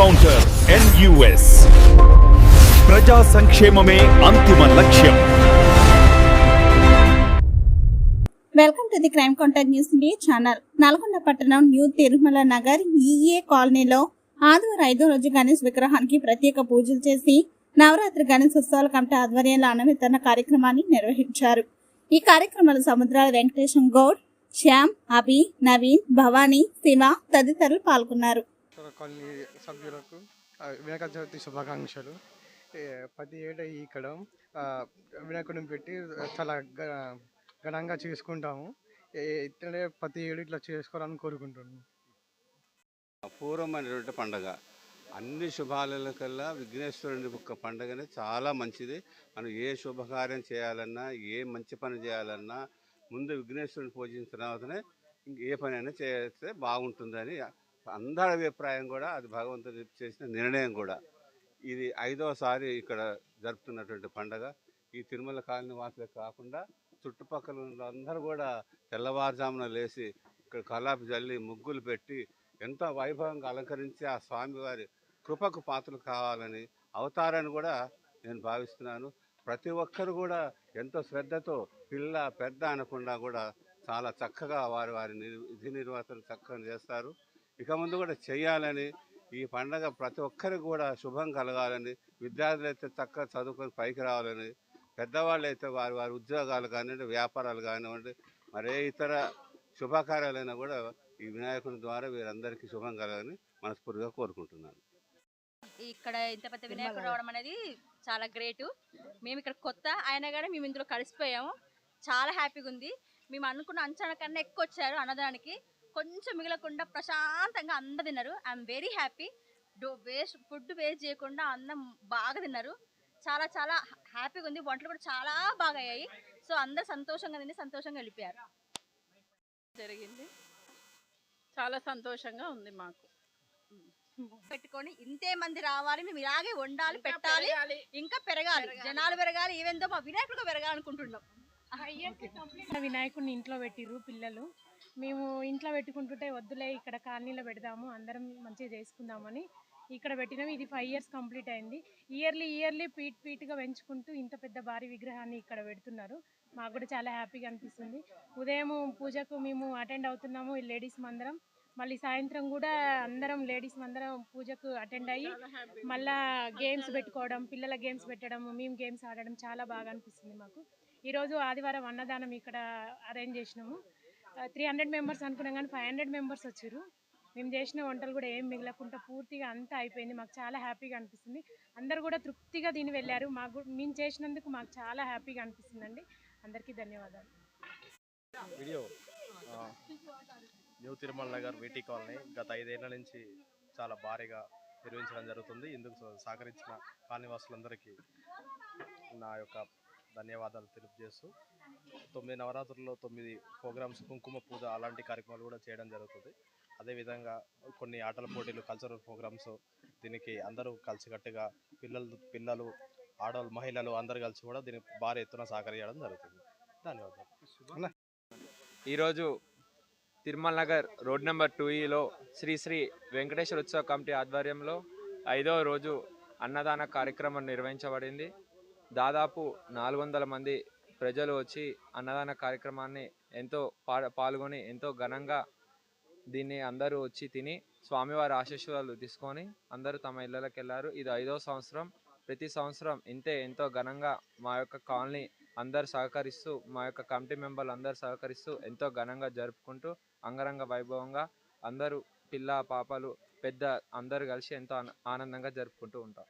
Encounter NUS ప్రజా సంక్షేమమే అంతిమ లక్ష్యం. Welcome to the crime contact news India channel. Nalgonda పట్టణం న్యూ తిరుమల నగర్ ఈఏ కాలనీలో ఆదివారం ఐదో రోజు గణేష్ విగ్రహానికి ప్రత్యేక పూజలు చేసి నవరాత్రి గణేష్ ఉత్సవాల కమిటీ ఆధ్వర్యంలో అన్నవితరణ కార్యక్రమాన్ని నిర్వహించారు. ఈ కార్యక్రమంలో సముద్రాల వెంకటేశం గౌడ్ శ్యామ్ అభి నవీన్ భవానీ శివ తదితరులు పాల్గొన్నారు. ఇతర కాలనీ సభ్యులకు వినాయక చవితి శుభాకాంక్షలు. ప్రతి ఏటా ఇక్కడ వినాయకుడిని పెట్టి చాలా ఘనంగా చేసుకుంటాము. ఏ- ఇట్లనే ప్రతి ఏడు ఇట్లా చేసుకోవాలని కోరుకుంటున్నాము. పూర్వం అనేటువంటి పండగ. అన్ని శుభాలలో కల్లా విఘ్నేశ్వరుని యొక్క పండుగనే చాలా మంచిది. మనం ఏ శుభకార్యం చేయాలన్నా ఏ మంచి పని చేయాలన్నా ముందు విఘ్నేశ్వరుని పూజించిన తర్వాతనే ఇంక ఏ పని అయినా చేస్తే బాగుంటుందని అందరి అభిప్రాయం కూడా అది భగవంతుడు చేసిన నిర్ణయం కూడా. ఇది ఐదోసారి ఇక్కడ జరుపుతున్నటువంటి పండగ. ఈ తిరుమల కాలనీ వాసులే కాకుండా చుట్టుపక్కల ఉన్న అందరూ కూడా తెల్లవారుజామున లేచి ఇక్కడ కలాపి జల్లి ముగ్గులు పెట్టి ఎంతో వైభవంగా అలంకరించి ఆ స్వామివారి కృపకు పాత్రలు కావాలని అవతారాన్ని కూడా నేను భావిస్తున్నాను. ప్రతి ఒక్కరు కూడా ఎంతో శ్రద్ధతో పిల్ల పెద్ద అనకుండా కూడా చాలా చక్కగా వారి వారి విధి నిర్వాహతలు చక్కగా చేస్తారు. ఇక ముందు కూడా చేయాలని ఈ పండగ ప్రతి ఒక్కరికి కూడా శుభం కలగాలని విద్యార్థులు అయితే చక్కగా చదువుకొని పైకి రావాలని పెద్దవాళ్ళు అయితే వారి వారి ఉద్యోగాలు కానివ్వండి వ్యాపారాలు కానివ్వండి మరే ఇతర శుభకార్యాలైనా కూడా ఈ వినాయకుని ద్వారా వీరందరికీ శుభం కలగాలని మనస్ఫూర్తిగా కోరుకుంటున్నాను. ఇక్కడ ఇంత పెద్ద వినాయకుడు రావడం అనేది చాలా గ్రేట్. మేము ఇక్కడ కొత్త అయినా కానీ మేము ఇందులో కలిసిపోయాము. చాలా హ్యాపీగా ఉంది. మేము అనుకున్న అంచనా కన్నా ఎక్కువ వచ్చారు అన్నదానికి కొంచెం మిగలకుండా ప్రశాంతంగా అందరు తిన్నారు. I'm very happy do waste food waste చేయకుండా అన్నం బాగా తిన్నారు. చాలా చాలా హ్యాపీగా ఉంది. వంటలు కూడా చాలా బాగా అయ్యాయి సో అందరు సంతోషంగా తిని సంతోషంగా వెళ్ళిపోయారు. జరిగింది. చాలా సంతోషంగా ఉంది మాకు. పెట్టుకొని ఇంతే మంది రావాలి. మేము ఇలాగే వండాలి పెట్టాలి. ఇంకా పెరగాలి. జనాలు పెరగాలి. ఈవెందో మా వినాయకుడు పెరగాలనుకుంటున్నాం. వినాయకుడిని ఇంట్లో పెట్టిర్రు పిల్లలు. మేము ఇంట్లో పెట్టుకుంటుంటే వద్దులే ఇక్కడ కాలనీలో పెడదాము అందరం మంచిగా చేసుకుందామని ఇక్కడ పెట్టినాం. ఇది ఫైవ్ ఇయర్స్ కంప్లీట్ అయింది. ఇయర్లీ ఇయర్లీ పీట్ పీట్గా పెంచుకుంటూ ఇంత పెద్ద భారీ విగ్రహాన్ని ఇక్కడ పెడుతున్నారు. మాకు కూడా చాలా హ్యాపీగా అనిపిస్తుంది. ఉదయం పూజకు మేము అటెండ్ అవుతున్నాము ఈ లేడీస్ మందరం. మళ్ళీ సాయంత్రం కూడా అందరం లేడీస్ మందరం పూజకు అటెండ్ అయ్యి మళ్ళా గేమ్స్ పెట్టుకోవడం పిల్లల గేమ్స్ పెట్టడం మేము గేమ్స్ ఆడడం చాలా బాగా అనిపిస్తుంది మాకు. ఈరోజు ఆదివారం అన్నదానం ఇక్కడ అరేంజ్ చేసినాము. త్రీ హండ్రెడ్ మెంబర్స్ అనుకున్నాం కానీ ఫైవ్ హండ్రెడ్ మెంబర్స్ వచ్చారు. మేము చేసిన వంటలు కూడా ఏం మిగలకుండా పూర్తిగా అంతా అయిపోయింది. మాకు చాలా హ్యాపీగా అనిపిస్తుంది. అందరు కూడా తృప్తిగా దీన్ని వెళ్ళారు. మాకు కూడా- మేము చేసినందుకు మాకు చాలా హ్యాపీగా అనిపిస్తుందండి. అందరికీ ధన్యవాదాలు. Video new Tirumala Nagar VT colony గత ఐదేళ్ళ నుంచి చాలా భారీగా నిర్వహించడం జరుగుతుంది. ఇందుకు సహకరించిన కాలనీ వాసులందరికీ నా యొక్క ధన్యవాదాలు తెలియజేస్తూ తొమ్మిది నవరాత్రుల్లో తొమ్మిది ప్రోగ్రామ్స్ కుంకుమ పూజ అలాంటి కార్యక్రమాలు కూడా చేయడం జరుగుతుంది. అదేవిధంగా కొన్ని ఆటల పోటీలు కల్చరల్ ప్రోగ్రామ్స్ దీనికి అందరూ కలిసికట్టుగా పిల్లలు పిల్లలు ఆడవాళ్ళు మహిళలు అందరూ కలిసి కూడా దీనికి భారీ ఎత్తున సహకరించడం జరుగుతుంది. ధన్యవాదాలు. ఈరోజు Tirumala Nagar road number two ఈలో శ్రీ శ్రీ వెంకటేశ్వర ఉత్సవ కమిటీ ఆధ్వర్యంలో ఐదవ రోజు అన్నదాన కార్యక్రమం నిర్వహించబడింది. దాదాపు నాలుగు వందల మంది ప్రజలు వచ్చి అన్నదాన కార్యక్రమాన్ని ఎంతో పా పాల్గొని ఎంతో ఘనంగా దీన్ని అందరూ వచ్చి తిని స్వామివారి ఆశీస్సులు తీసుకొని అందరూ తమ ఇళ్ళకి వెళ్ళారు. ఇది ఐదో సంవత్సరం. ప్రతి సంవత్సరం ఇంతే ఎంతో ఘనంగా మా యొక్క కాలనీ అందరు సహకరిస్తూ మా యొక్క కమిటీ మెంబర్లు అందరు సహకరిస్తూ ఎంతో ఘనంగా జరుపుకుంటూ అంగరంగ వైభవంగా అందరూ పిల్ల పాపలు పెద్ద అందరూ కలిసి ఎంతో ఆనందంగా జరుపుకుంటూ ఉంటాం.